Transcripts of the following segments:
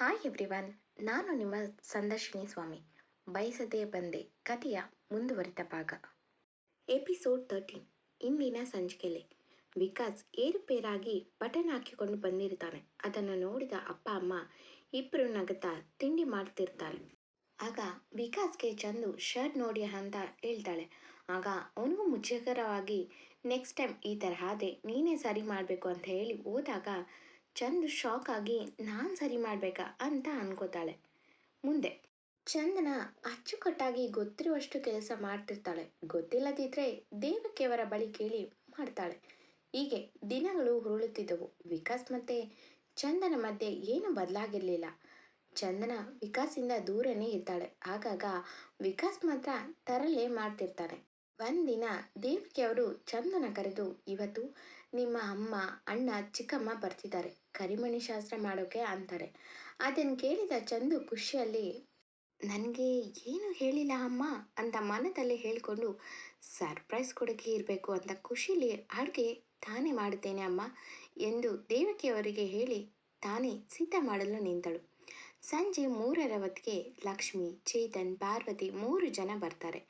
Hi everyone ನಾನು ನಿಮ್ಮ ಸಂದರ್ಶಿನಿ ಸ್ವಾಮಿ. ಬಯಸದೇ ಬಂದೆ ಕಥೆಯ ಮುಂದುವರಿದ ಭಾಗ. ಎಪಿಸೋಡ್ ತರ್ಟೀನ್ ಇಂದಿನ ಸಂಚಿಕೆಯಲ್ಲಿ. ವಿಕಾಸ್ ಏರುಪೇರಾಗಿ ಬಟನ್ ಹಾಕಿಕೊಂಡು ಬಂದಿರ್ತಾನೆ. ಅದನ್ನು ನೋಡಿದ ಅಪ್ಪ, ಅಮ್ಮ ಇಬ್ಬರು ನಗುತ್ತಾ ತಿಂಡಿ ಮಾಡ್ತಿರ್ತಾರೆ. ಆಗ ವಿಕಾಸ್ಗೆ ಚಂದು ಶರ್ಟ್ ನೋಡಿ ಅಂತ ಹೇಳ್ತಾಳೆ. ಆಗ ಅವನಿಗೂ ಮುಜುಗರವಾಗಿ ನೆಕ್ಸ್ಟ್ ಟೈಮ್ ಈ ಥರ ಆದೆ ನೀನೇ ಸರಿ ಮಾಡಬೇಕು ಅಂತ ಹೇಳಿ ಹೋದಾಗ ಚಂದ್ ಶಾಕ್ ಆಗಿ ನಾನು ಸರಿ ಮಾಡಬೇಕಾ ಅಂತ ಅನ್ಕೋತಾಳೆ. ಮುಂದೆ, ಚಂದನ ಅಚ್ಚುಕಟ್ಟಾಗಿ ಗೊತ್ತಿರುವಷ್ಟು ಕೆಲಸ ಮಾಡ್ತಿರ್ತಾಳೆ. ಗೊತ್ತಿಲ್ಲದಿದ್ರೆ ದೇವಕಿಯವರ ಬಳಿ ಕೇಳಿ ಮಾಡ್ತಾಳೆ. ಹೀಗೆ ದಿನಗಳು ಹುರುಳುತ್ತಿದ್ದವು ವಿಕಾಸ್ ಮತ್ತೆ ಚಂದನ ಮಧ್ಯೆ ಏನು ಬದಲಾಗಿರಲಿಲ್ಲ. ಚಂದನ ವಿಕಾಸಿಂದ ದೂರನೇ ಇರ್ತಾಳೆ. ಆಗಾಗ ವಿಕಾಸ್ ಮಾತ್ರ ತರಲೇ ಮಾಡ್ತಿರ್ತಾನೆ. ಒಂದಿನ ದೇವಕಿಯವರು ಚಂದನ ಕರೆದು, ಇವತ್ತು ನಿಮ್ಮ ಅಮ್ಮ, ಅಣ್ಣ, ಚಿಕ್ಕಮ್ಮ ಬರ್ತಿದ್ದಾರೆ. ಕರಿಮಣಿ ಶಾಸ್ತ್ರ ಮಾಡೋಕೆ ಅಂತಾರೆ. ಅದನ್ನು ಕೇಳಿದ ಚಂದು ಖುಷಿಯಲ್ಲಿ, ನನಗೆ ಏನು ಹೇಳಿಲ್ಲ ಅಮ್ಮ ಅಂತ ಮನದಲ್ಲಿ ಹೇಳಿಕೊಂಡು, ಸರ್ಪ್ರೈಸ್ ಕೊಡೋಕೆ ಇರಬೇಕು ಅಂತ ಖುಷಿಲಿ ಅಡುಗೆ ತಾನೇ ಮಾಡುತ್ತೇನೆ ಅಮ್ಮ ಎಂದು ದೇವಕಿಯವರಿಗೆ ಹೇಳಿ, ತಾನೇ ಸಿದ್ಧ ಮಾಡಲು ನಿಂತಳು. ಸಂಜೆ ಮೂರರ ಹೊತ್ತಿಗೆ ಲಕ್ಷ್ಮಿ, ಚೇತನ್, ಪಾರ್ವತಿ ಮೂರು ಜನ ಬರ್ತಾರೆ.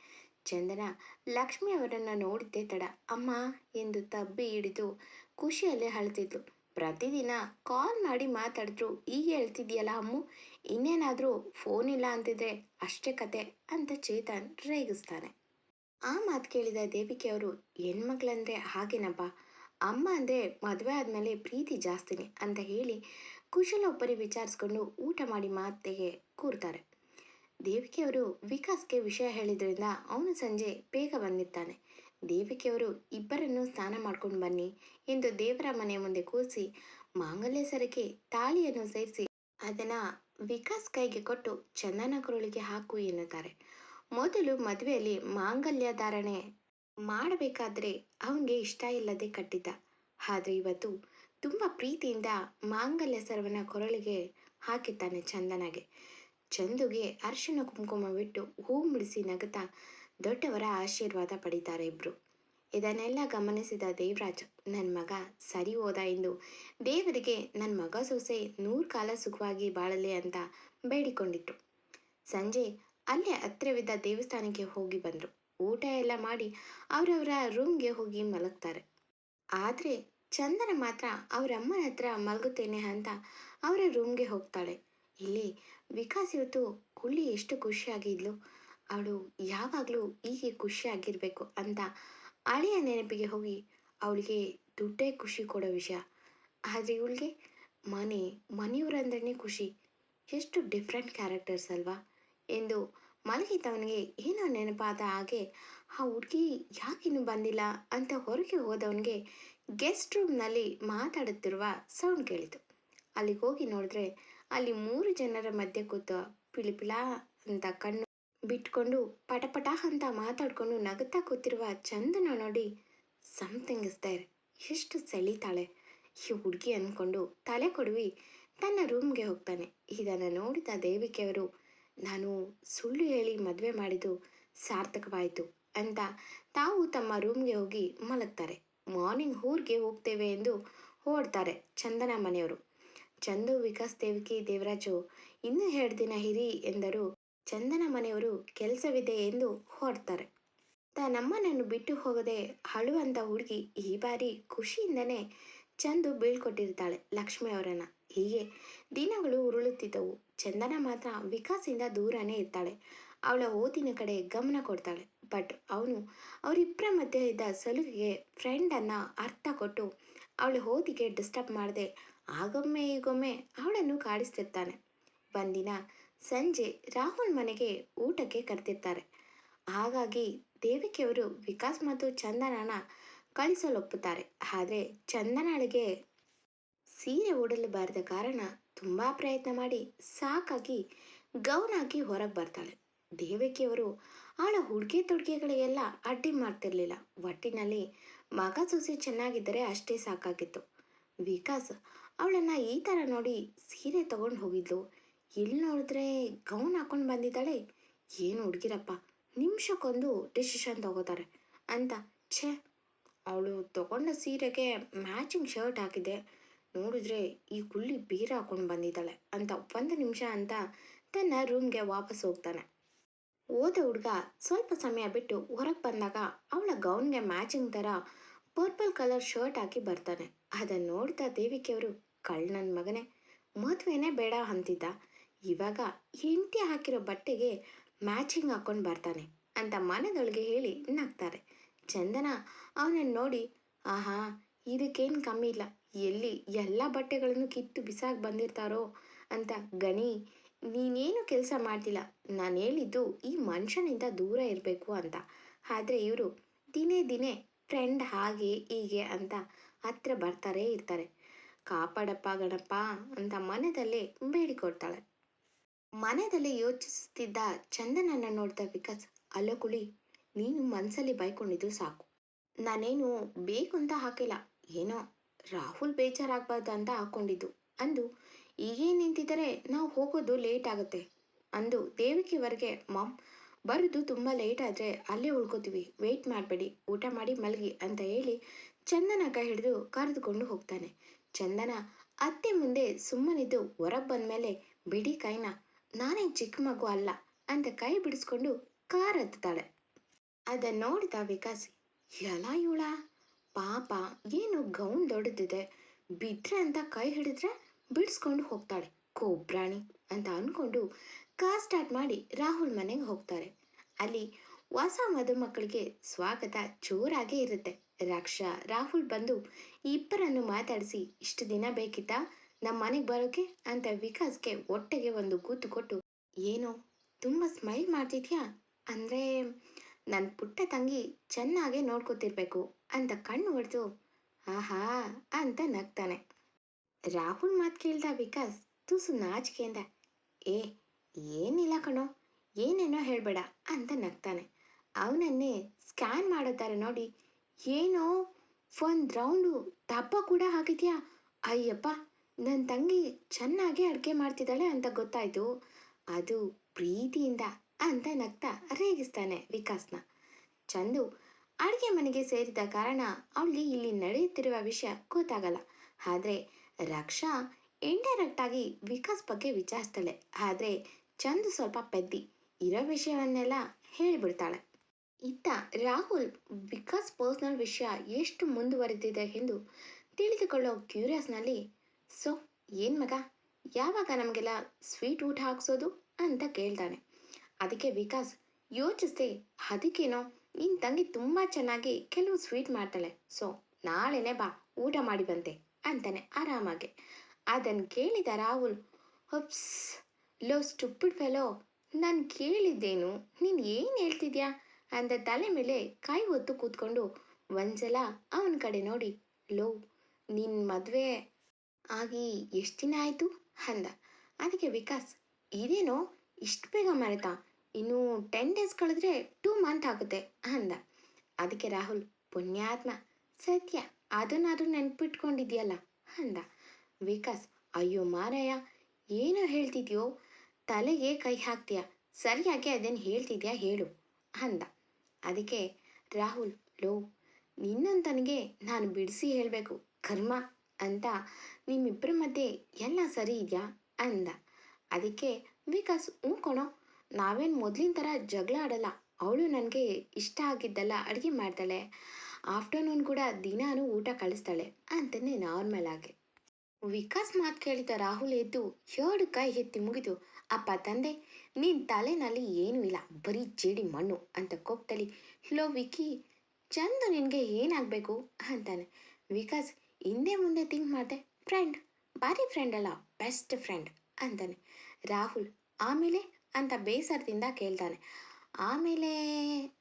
ಚಂದನ, ಲಕ್ಷ್ಮಿ ಅವರನ್ನು ನೋಡಿದ್ದೆ ತಡ. ಅಮ್ಮ ಎಂದು ತಬ್ಬಿ ಹಿಡಿದು ಖುಷಿಯಲ್ಲೇ ಅಳ್ತಿದ್ಲು. ಪ್ರತಿದಿನ ಕಾಲ್ ಮಾಡಿ ಮಾತಾಡಿದ್ರು, ಈಗ ಹೇಳ್ತಿದ್ಯಲ್ಲ ಅಮ್ಮು? ಇನ್ನೇನಾದರೂ ಫೋನ್ ಇಲ್ಲ ಅಂತಿದ್ರೆ ಅಷ್ಟೇ ಕತೆ ಅಂತ ಚೇತನ್ ರೇಗಿಸ್ತಾನೆ. ಆ ಮಾತು ಕೇಳಿದ ದೇವಿಕೆಯವರು ಹೆಣ್ಮಕ್ಳಂದ್ರೆ ಹಾಗೇನಪ್ಪ ಅಮ್ಮ ಅಂದರೆ ಮದುವೆ ಆದಮೇಲೆ ಪ್ರೀತಿ ಜಾಸ್ತಿನೇ ಅಂತ ಹೇಳಿ ಕುಶಲ ಒಬ್ಬರಿ ವಿಚಾರಿಸ್ಕೊಂಡು ಊಟ ಮಾಡಿ ಮಾತೆಗೆ ಕೂರ್ತಾರೆ. ದೇವಿಕೆಯವರು ವಿಕಾಸ್ಗೆ ವಿಷಯ ಹೇಳಿದ್ರಿಂದ ಅವನು ಸಂಜೆ ಬೇಗ ಬಂದಿರ್ತಾನೆ. ದೇವಿಕೆಯವರು ಇಬ್ಬರನ್ನು ಸ್ನಾನ ಮಾಡ್ಕೊಂಡು ಬನ್ನಿ ಎಂದು ದೇವರ ಮನೆ ಮುಂದೆ ಕೂರಿಸಿ ಮಾಂಗಲ್ಯ ಸರಕ್ಕೆ ತಾಳಿಯನ್ನು ಸೇರಿಸಿ ಅದನ್ನು ವಿಕಾಸ್ ಕೈಗೆ ಕೊಟ್ಟು ಚಂದನ ಕುರುಳಿಗೆ ಹಾಕು ಎನ್ನುತ್ತಾರೆ. ಮೊದಲು ಮದುವೆಯಲ್ಲಿ ಮಾಂಗಲ್ಯ ಧಾರಣೆ ಮಾಡಬೇಕಾದ್ರೆ ಅವನಿಗೆ ಇಷ್ಟ ಇಲ್ಲದೆ ಕಟ್ಟಿದ್ದ. ಆದರೆ ಇವತ್ತು ತುಂಬ ಪ್ರೀತಿಯಿಂದ ಮಾಂಗಲ್ಯ ಸರವನ್ನ ಕೊರಳಿಗೆ ಹಾಕಿದ್ದಾನೆ ಚಂದನಗೆ. ಚಂದುಗೆ ಅರಿಶಿನ ಕುಂಕುಮ ಬಿಟ್ಟು ಹೂ ಮುಡಿಸಿ ನಗುತ್ತಾ ದೊಡ್ಡವರ ಆಶೀರ್ವಾದ ಪಡಿತಾರೆ ಇಬ್ರು. ಇದನ್ನೆಲ್ಲ ಗಮನಿಸಿದ ದೇವರಾಜ್ ನನ್ನ ಮಗ ಸರಿ ಹೋದ ಎಂದು ದೇವರಿಗೆ ನನ್ನ ಮಗ ಸೊಸೆ ನೂರು ಕಾಲ ಸುಖವಾಗಿ ಬಾಳಲಿ ಅಂತ ಬೇಡಿಕೊಂಡಿಟ್ರು ಸಂಜೆ ಅಲ್ಲೇ ಹತ್ತಿರವಿದ್ದ ದೇವಸ್ಥಾನಕ್ಕೆ ಹೋಗಿ ಬಂದರು. ಊಟ ಎಲ್ಲ ಮಾಡಿ ಅವರವರ ರೂಮ್ಗೆ ಹೋಗಿ ಮಲಗ್ತಾರೆ. ಆದರೆ ಚಂದನ ಮಾತ್ರ ಅವರಮ್ಮನ ಹತ್ರ ಮಲಗುತ್ತೇನೆ ಅಂತ ಅವರ ರೂಮ್ಗೆ ಹೋಗ್ತಾಳೆ. ಇಲ್ಲಿ ವಿಕಾಸ್ ಇವತ್ತು ಕುಳ್ಳಿ ಎಷ್ಟು ಖುಷಿಯಾಗಿದ್ಲು ಅವಳು ಯಾವಾಗಲೂ ಹೀಗೆ ಖುಷಿಯಾಗಿರಬೇಕು ಅಂತ ಹಳೆಯ ನೆನಪಿಗೆ ಹೋಗಿ ಅವಳಿಗೆ ದುಡ್ಡೇ ಖುಷಿ ಕೊಡೋ ವಿಷಯ. ಆದರೆ ಇವಳಿಗೆ ಮನೆ ಮನೆಯವರಂದ್ರೆ ಖುಷಿ. ಎಷ್ಟು ಡಿಫ್ರೆಂಟ್ ಕ್ಯಾರೆಕ್ಟರ್ಸ್ ಅಲ್ವಾ? ಎಂದು ಮಲಗಿದ್ದವನಿಗೆ ಏನೋ ನೆನಪಾದ ಹಾಗೆ, ಆ ಹುಡುಗಿ ಯಾಕಿನ್ನೂ ಬಂದಿಲ್ಲ ಅಂತ ಹೊರಗೆ ಹೋದವನಿಗೆ ಗೆಸ್ಟ್ ರೂಮ್ನಲ್ಲಿ ಮಾತಾಡುತ್ತಿರುವ ಸೌಂಡ್ ಕೇಳಿತು. ಅಲ್ಲಿಗೆ ಹೋಗಿ ನೋಡಿದ್ರೆ ಅಲ್ಲಿ ಮೂರು ಜನರ ಮಧ್ಯೆ ಕೂತ ಪಿಳಿಪಿಳ ಅಂತ ಕಣ್ಣು ಬಿಟ್ಕೊಂಡು ಪಟಪಟ ಅಂತ ಮಾತಾಡ್ಕೊಂಡು ನಗುತ್ತಾ ಕೂತಿರುವ ಚಂದನ ನೋಡಿ ಸಮಥಿಂಗ್ ಇಸ್ ದೇರ್ ಎಷ್ಟು ಸೆಳಿತಾಳೆ. ಈ ಹುಡುಗಿ ಅಂದ್ಕೊಂಡು ತಲೆ ಕೊಡುವಿ. ತನ್ನ ರೂಮ್ಗೆ ಹೋಗ್ತಾನೆ. ಇದನ್ನು ನೋಡಿದ ದೇವಿಕೆಯವರು, ನಾನು ಸುಳ್ಳು ಹೇಳಿ ಮದುವೆ ಮಾಡಿದ್ದು ಸಾರ್ಥಕವಾಯಿತು ಅಂತ ತಾವು ತಮ್ಮ ರೂಮ್ಗೆ ಹೋಗಿ ಮಲಗ್ತಾರೆ. ಮಾರ್ನಿಂಗ್ ಊರಿಗೆ ಹೋಗ್ತೇವೆ ಎಂದು ಓಡ್ತಾರೆ ಚಂದನ ಮನೆಯವರು. ಚಂದು ವಿಕಾಸ್ ದೇವಿಕಿ ದೇವರಾಜು, ಇನ್ನು ಎರಡು ದಿನ ಹಿರಿ ಎಂದರು, ಚಂದನ ಮನೆಯವರು ಕೆಲಸವಿದೆ ಎಂದು ಹೊರಡ್ತಾರೆ. ನಮ್ಮನನ್ನು ಬಿಟ್ಟು ಹೋಗದೆ ಅಳುವಂತ ಹುಡುಗಿ ಈ ಬಾರಿ ಖುಷಿಯಿಂದನೇ ಚಂದು ಬೀಳ್ಕೊಟ್ಟಿರ್ತಾಳೆ ಲಕ್ಷ್ಮಿ ಅವರನ್ನ. ಹೀಗೆ ದಿನಗಳು ಉರುಳುತ್ತಿದ್ದವು. ಚಂದನ ಮಾತ್ರ ವಿಕಾಸಿಂದ ದೂರನೇ ಇರ್ತಾಳೆ. ಅವಳ ಓದಿನ ಕಡೆ ಗಮನ ಕೊಡ್ತಾಳೆ. ಬಟ್ ಅವನು ಅವರಿಬ್ಬರ ಮಧ್ಯೆ ಇದ್ದ ಸಲುಗೆಗೆ ಫ್ರೆಂಡನ್ನು ಅರ್ಥ ಕೊಟ್ಟು ಅವಳ ಓದಿಗೆ ಡಿಸ್ಟರ್ಬ್ ಮಾಡದೆ ಆಗೊಮ್ಮೆ ಈಗೊಮ್ಮೆ ಅವಳನ್ನು ಕಾಡಿಸ್ತಿರ್ತಾನೆ. ಒಂದಿನ ಸಂಜೆ ರಾಹುಲ್ ಮನೆಗೆ ಊಟಕ್ಕೆ ಕರೆದಿರ್ತಾರೆ. ಹಾಗಾಗಿ ದೇವಿಕೆಯವರು ವಿಕಾಸ್ ಮತ್ತು ಚಂದನನ ಕಳಿಸಲೊಪ್ಪುತ್ತಾರೆ. ಆದರೆ ಚಂದನಳಿಗೆ ಸೀರೆ ಉಡಲು ಬಾರದ ಕಾರಣ ತುಂಬ ಪ್ರಯತ್ನ ಮಾಡಿ ಸಾಕಾಗಿ ಗೌನ್ ಹಾಕಿ ಹೊರಗೆ ಬರ್ತಾಳೆ. ದೇವಕಿಯವರು ಅವಳ ಹುಡುಗೆ ತೊಡುಗೆಗಳಿಗೆಲ್ಲ ಅಡ್ಡಿ ಮಾಡ್ತಿರ್ಲಿಲ್ಲ. ಒಟ್ಟಿನಲ್ಲಿ ಮಗ ಸೂಸಿ ಚೆನ್ನಾಗಿದ್ದರೆ ಅಷ್ಟೇ ಸಾಕಾಗಿತ್ತು. ವಿಕಾಸ್, ಅವಳನ್ನು ಈ ಥರ ನೋಡಿ ಸೀರೆ ತಗೊಂಡು ಹೋಗಿದ್ಲು. ಎಲ್ಲಿ ನೋಡಿದ್ರೆ ಗೌನ್ ಹಾಕೊಂಡು ಬಂದಿದ್ದಾಳೆ. ಏನು ಹುಡುಗಿರಪ್ಪ, ನಿಮಿಷಕ್ಕೊಂದು ಡಿಸಿಷನ್ ತಗೋತಾರೆ ಅಂತ. ಛೇ, ಅವಳು ತಗೊಂಡ ಸೀರೆಗೆ ಮ್ಯಾಚಿಂಗ್ ಶರ್ಟ್ ಹಾಕಿದೆ ನೋಡಿದ್ರೆ ಈ ಗುಳ್ಳಿ ಬೀರ ಹಾಕೊಂಡು ಬಂದಿದ್ದಾಳೆ ಅಂತ ಒಂದು ನಿಮಿಷ ಅಂತ ತನ್ನ ರೂಮ್ಗೆ ವಾಪಸ್ ಹೋಗ್ತಾನೆ. ಹೋದ ಹುಡುಗ ಸ್ವಲ್ಪ ಸಮಯ ಬಿಟ್ಟು ಹೊರಗೆ ಬಂದಾಗ ಅವಳ ಗೌನ್ಗೆ ಮ್ಯಾಚಿಂಗ್ ಥರ ಪರ್ಪಲ್ ಕಲರ್ ಶರ್ಟ್ ಹಾಕಿ ಬರ್ತಾನೆ. ಅದನ್ನು ನೋಡ್ತಾ ದೇವಿಕೆಯವರು ಕಳ್ ನನ್ನ ಮಗನೇ, ಮದುವೆನೇ ಬೇಡ ಅಂತಿದ್ದ. ಇವಾಗ ಹೆಂಡತಿ ಹಾಕಿರೋ ಬಟ್ಟೆಗೆ ಮ್ಯಾಚಿಂಗ್ ಹಾಕೊಂಡು ಬರ್ತಾನೆ ಅಂತ ಮನದೊಳಗೆ ಹೇಳಿ ನಗ್ತಾರೆ. ಚಂದನ ಅವನನ್ನು ನೋಡಿ, ಆಹಾ, ಇದಕ್ಕೇನು ಕಮ್ಮಿ ಇಲ್ಲ. ಎಲ್ಲಿ ಎಲ್ಲ ಬಟ್ಟೆಗಳನ್ನು ಕಿತ್ತು ಬಿಸಾಕ್ ಬಂದಿರ್ತಾರೋ ಅಂತ ಗಣಿ, ನೀನೇನು ಕೆಲಸ ಮಾಡ್ತಿಲ್ಲ. ನಾನು ಹೇಳಿದ್ದು ಈ ಮನುಷ್ಯನಿಂದ ದೂರ ಇರಬೇಕು ಅಂತ. ಆದರೆ ಇವರು ದಿನೇ ದಿನೇ ಫ್ರೆಂಡ್ ಹಾಗೆ ಹೀಗೆ ಅಂತ ಹತ್ರ ಬರ್ತಾರೆ ಇರ್ತಾರೆ. ಕಾಪಾಡಪ್ಪ ಗಣಪ ಅಂತ ಮನದಲ್ಲೇ ಬೇಡಿಕೊಡ್ತಾಳೆ ಮನದಲ್ಲಿ ಯೋಚಿಸುತ್ತಿದ್ದ ಚಂದನನ್ನ ನೋಡ್ತಾ ವಿಕಾಸ್, ಅಲ್ಲೋ ಕುಳಿ, ನೀನು ಮನಸ್ಸಲ್ಲಿ ಬೈಕೊಂಡಿದ್ದು ಸಾಕು. ನಾನೇನು ಬೇಕು ಅಂತ ಹಾಕಿಲ್ಲ. ಏನೋ ರಾಹುಲ್ ಬೇಜಾರಾಗಬಾರ್ದು ಅಂತ ಹಾಕೊಂಡಿದ್ದು ಅಂದು. ಹೀಗೇ ನಿಂತಿದ್ದರೆ ನಾವು ಹೋಗೋದು ಲೇಟ್ ಆಗುತ್ತೆ ಅಂದು ದೇವಿಕೆವರೆಗೆ ಮಾಮ್ ಬರೋದು ತುಂಬ ಲೇಟ್ ಆದರೆ ಅಲ್ಲೇ ಉಳ್ಕೋತೀವಿ. ವೆಯ್ಟ್ ಮಾಡಬೇಡಿ, ಊಟ ಮಾಡಿ ಮಲಗಿ ಅಂತ ಹೇಳಿ ಚಂದನ ಕೈ ಹಿಡಿದು ಕರೆದುಕೊಂಡು ಹೋಗ್ತಾನೆ. ಚಂದನ ಅತ್ತೆ ಮುಂದೆ ಸುಮ್ಮನಿದ್ದು ಹೊರಗೆ ಬಂದಮೇಲೆ, ಬಿಡಿ ಕೈನ, ನಾನೇ ಚಿಕ್ಕ ಮಗು ಅಲ್ಲ ಅಂತ ಕೈ ಬಿಡಿಸ್ಕೊಂಡು ಕಾರ್ ಹತ್ತಾಳೆ ಅದನ್ನ ನೋಡಿದ ವಿಕಾಸ್, ಎಲ್ಲ ಇವಳ? ಪಾಪ, ಏನು ಗೌನ್ ದೊಡ್ಡದಿದೆ. ಬಿದ್ರೆ ಅಂತ ಕೈ ಹಿಡಿದ್ರೆ ಬಿಡಿಸ್ಕೊಂಡು ಹೋಗ್ತಾಳೆ. ಕೊಬ್ರಾಣಿ ಅಂತ ಅನ್ಕೊಂಡು ಕಾರ್ ಸ್ಟಾರ್ಟ್ ಮಾಡಿ ರಾಹುಲ್ ಮನೆಗೆ ಹೋಗ್ತಾರೆ. ಅಲ್ಲಿ ಹೊಸ ಮದುಮಕ್ಕಳಿಗೆ ಸ್ವಾಗತ ಜೋರಾಗೇ ಇರುತ್ತೆ. ರಕ್ಷಾ, ರಾಹುಲ್ ಬಂದು ಇಬ್ಬರನ್ನು ಮಾತಾಡಿಸಿ, ಇಷ್ಟು ದಿನ ಬೇಕಿತ್ತಾ? ನಮ್ಮ ಮನೆಗೆ ಬರೋಕೆ? ಅಂತ ವಿಕಾಸ್ಗೆ ಹೊಟ್ಟೆಗೆ ಒಂದು ಕೂತು ಕೊಟ್ಟು, ಏನೋ, ತುಂಬ ಸ್ಮೈಲ್ ಮಾಡ್ತಿದ್ಯಾ? ಅಂದರೆ ನನ್ನ ಪುಟ್ಟ ತಂಗಿ ಚೆನ್ನಾಗೆ ನೋಡ್ಕೊತಿರ್ಬೇಕು ಅಂತ ಕಣ್ಣು ಹೊಡೆದು ಆಹಾ ಅಂತ ನಗ್ತಾನೆ. ರಾಹುಲ್ ಮಾತು ಕೇಳ್ದ ವಿಕಾಸ್ ತುಸು ನಾಚಿಕೆಯಿಂದ, ಏ ಏನಿಲ್ಲ ಕಣೋ, ಏನೇನೋ ಹೇಳಬೇಡ ಅಂತ ನಗ್ತಾನೆ. ಅವನನ್ನೇ ಸ್ಕ್ಯಾನ್ ಮಾಡುತ್ತಾರೆ ನೋಡಿ. ಏನೋ ಒಂದು ರೌಂಡು ದಪ್ಪ ಕೂಡ ಹಾಕಿದ್ಯಾ? ಅಯ್ಯಪ್ಪ ನನ್ನ ತಂಗಿ ಚೆನ್ನಾಗಿ ಅಡುಗೆ ಮಾಡ್ತಿದ್ದಾಳೆ ಅಂತ ಗೊತ್ತಾಯ್ತು. ಅದು ಪ್ರೀತಿಯಿಂದ ಅಂತ ನಗ್ತಾ ರೇಗಿಸ್ತಾನೆ ವಿಕಾಸ್ನ. ಚಂದು, ಅಡುಗೆ ಮನೆಗೆ ಸೇರಿದ ಕಾರಣ ಅವಳಿಗೆ ಇಲ್ಲಿ ನಡೆಯುತ್ತಿರುವ ವಿಷಯ ಗೊತ್ತಾಗಲ್ಲ. ಆದರೆ ರಕ್ಷಾ ಇಂಡೈರೆಕ್ಟ್ ಆಗಿ ವಿಕಾಸ್ ಬಗ್ಗೆ ವಿಚಾರಿಸ್ತಾಳೆ. ಆದರೆ ಚಂದು ಸ್ವಲ್ಪ ಪೆದ್ದಿ ಇರೋ ವಿಷಯವನ್ನೆಲ್ಲ ಹೇಳಿಬಿಡ್ತಾಳೆ. ಇತ್ತ ರಾಹುಲ್ ವಿಕಾಸ್ ಪರ್ಸ್ನಲ್ ವಿಷಯ ಎಷ್ಟು ಮುಂದುವರೆದಿದೆ ಎಂದು ತಿಳಿದುಕೊಳ್ಳೋ ಕ್ಯೂರಿಯಸ್ನಲ್ಲಿ, ಸೊ, ಏನು ಮಗ? ಯಾವಾಗ ನಮಗೆಲ್ಲ ಸ್ವೀಟ್ ಊಟ ಹಾಕ್ಸೋದು? ಅಂತ ಕೇಳ್ತಾನೆ. ಅದಕ್ಕೆ ವಿಕಾಸ್, ಯೋಚಿಸ್ದೆ, ಅದಕ್ಕೇನೋ? ನಿನ್ನ ತಂಗಿ ತುಂಬ ಚೆನ್ನಾಗಿ ಕೆಲವು ಸ್ವೀಟ್ ಮಾಡ್ತಾಳೆ. ಸೊ, ನಾಳೆನೇ ಬಾ, ಊಟ ಮಾಡಿ ಬಂತೆ ಅಂತಾನೆ ಆರಾಮಾಗಿ. ಅದನ್ನು ಕೇಳಿದ ರಾಹುಲ್, ಹೊಪ್ಸ್ ಲೋ ಸ್ಟುಪ್ಪಿಡ್ ಫೆಲೋ, ನಾನು ಕೇಳಿದ್ದೇನು, ನೀನು ಏನು ಹೇಳ್ತಿದ್ಯಾ? ಅಂದ ತಲೆ ಮೇಲೆ ಕೈ ಹೊತ್ತು ಕೂತ್ಕೊಂಡು ಒಂದ್ಸಲ ಅವನ ಕಡೆ ನೋಡಿ, ಲೋ ನಿನ್ನ ಮದುವೆ ಆಗಿ ಎಷ್ಟು ದಿನ ಆಯಿತು? ಅಂದ. ಅದಕ್ಕೆ ವಿಕಾಸ್, ಇದೇನೋ ಇಷ್ಟು ಬೇಗ ಮರೆತಾ, ಇನ್ನು ಟೆನ್ ಡೇಸ್ ಕಳೆದ್ರೆ ಟೂ ಮಂತ್ ಆಗುತ್ತೆ, ಅಂದ. ಅದಕ್ಕೆ ರಾಹುಲ್, ಪುಣ್ಯಾತ್ಮ, ಸತ್ಯ, ಅದನ್ನಾದ್ರೂ ನೆನ್ಪಿಟ್ಕೊಂಡಿದ್ಯಲ್ಲ, ಅಂದ. ವಿಕಾಸ್, ಅಯ್ಯೋ ಮಾರಾಯ, ಏನೋ ಹೇಳ್ತಿದ್ಯೋ? ತಲೆಗೆ ಕೈ ಹಾಕ್ತೀಯ? ಸರಿಯಾಗಿ ಅದನ್ನು ಹೇಳ್ತಿದ್ಯಾ ಹೇಳು, ಅಂದ. ಅದಕ್ಕೆ, ರಾಹುಲ್, ಲೋ, ನಿನ್ನಂತನಿಗೆ ನಾನು ಬಿಡಿಸಿ ಹೇಳಬೇಕು, ಕರ್ಮ, ಅಂತ ನಿಮ್ಮಿಬ್ಬರ ಮಧ್ಯೆ ಎಲ್ಲ ಸರಿ ಇದೆಯಾ? ಅಂದ. ಅದಕ್ಕೆ, ವಿಕಾಸ್, ಹ್ಞೂ ಕಣೋ, ನಾವೇನು ಮೊದಲಿನ ಥರ ಜಗಳ ಆಡಲ್ಲ, ಅವಳು ನನಗೆ ಇಷ್ಟ ಆಗಿದ್ದಲ್ಲ ಅಡುಗೆ ಮಾಡ್ತಾಳೆ, ಆಫ್ಟರ್ನೂನ್ ಕೂಡ ದಿನಾನು ಊಟ ಕಳಿಸ್ತಾಳೆ ಅಂತಲೇ ನಾರ್ಮಲ್ ಆಗಿ. ವಿಕಾಸ್ ಮಾತು ಕೇಳಿದ ರಾಹುಲ್ ಎದ್ದು ಎರಡು ಕೈ ಎತ್ತಿ ಮುಗಿದು ಅಪ್ಪ ತಂದೆ ನಿನ್ನ ತಲೆನಲ್ಲಿ ಏನೂ ಇಲ್ಲ, ಬರೀ ಜೇಡಿ ಮಣ್ಣು ಅಂತ ಕೋಪ್ತಲಿ ಲೋ ವಿಕಿ, ಚಂದು ನಿನಗೆ ಏನಾಗಬೇಕು ಅಂತಾನೆ. ವಿಕಾಸ್, ಹಿಂದೆ ಮುಂದೆ ಥಿಂಕ್ ಮಾಡಿದೆ. ಫ್ರೆಂಡ್ ಭಾರಿ ಫ್ರೆಂಡ್ ಅಲ್ಲ ಬೆಸ್ಟ್ ಫ್ರೆಂಡ್ ಅಂತಾನೆ. ರಾಹುಲ್, ಆಮೇಲೆ ಅಂತ ಬೇಸರದಿಂದ ಕೇಳ್ತಾನೆ. ಆಮೇಲೆ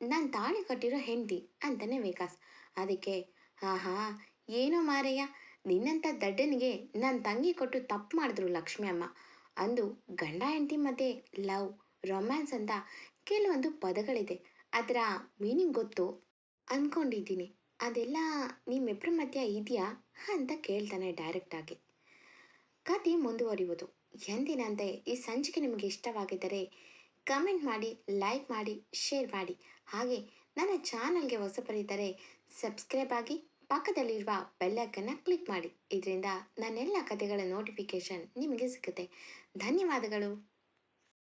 ನಾನು ತಾಳಿ ಕಟ್ಟಿರೋ ಹೆಂಡತಿ ಅಂತಾನೆ ವಿಕಾಸ್. ಅದಕ್ಕೆ, ಆಹಾ, ಏನೋ ಮಾರಯ್ಯ, ನಿನ್ನಂಥ ದಡ್ಡನಿಗೆ ನನ್ನ ತಂಗಿ ಕೊಟ್ಟು ತಪ್ಪು ಮಾಡಿದ್ರು ಲಕ್ಷ್ಮಿ ಅಮ್ಮ. ಅಂದು ಗಂಡ ಹೆಂಡತಿ ಮಧ್ಯೆ ಲವ್ ರೊಮ್ಯಾನ್ಸ್ ಅಂತ ಕೆಲವೊಂದು ಪದಗಳಿದೆ. ಅದರ ಮೀನಿಂಗ್ ಗೊತ್ತು ಅಂದ್ಕೊಂಡಿದ್ದೀನಿ ಅದೆಲ್ಲ ನಿಮ್ಮಿಬ್ಬರ ಮಧ್ಯ ಇದೆಯಾ ಅಂತ ಕೇಳ್ತಾನೆ ಡೈರೆಕ್ಟಾಗಿ ಕತೆ ಮುಂದುವರಿಯುವುದು. ಎಂದಿನಂತೆ ಈ ಸಂಚಿಕೆ ನಿಮಗೆ ಇಷ್ಟವಾಗಿದ್ದರೆ ಕಮೆಂಟ್ ಮಾಡಿ ಲೈಕ್ ಮಾಡಿ ಶೇರ್ ಮಾಡಿ. ಹಾಗೆ ನನ್ನ ಚಾನಲ್ಗೆ ಹೊಸಬರಿದ್ದರೆ ಸಬ್ಸ್ಕ್ರೈಬ್ ಆಗಿ ಪಕ್ಕದಲ್ಲಿರುವ ಬೆಲ್ಲೈಕನ್ನು ಕ್ಲಿಕ್ ಮಾಡಿ. ಇದರಿಂದ ನನ್ನೆಲ್ಲ ಕಥೆಗಳ ನೋಟಿಫಿಕೇಶನ್ ನಿಮಗೆ ಸಿಗುತ್ತೆ. ಧನ್ಯವಾದಗಳು.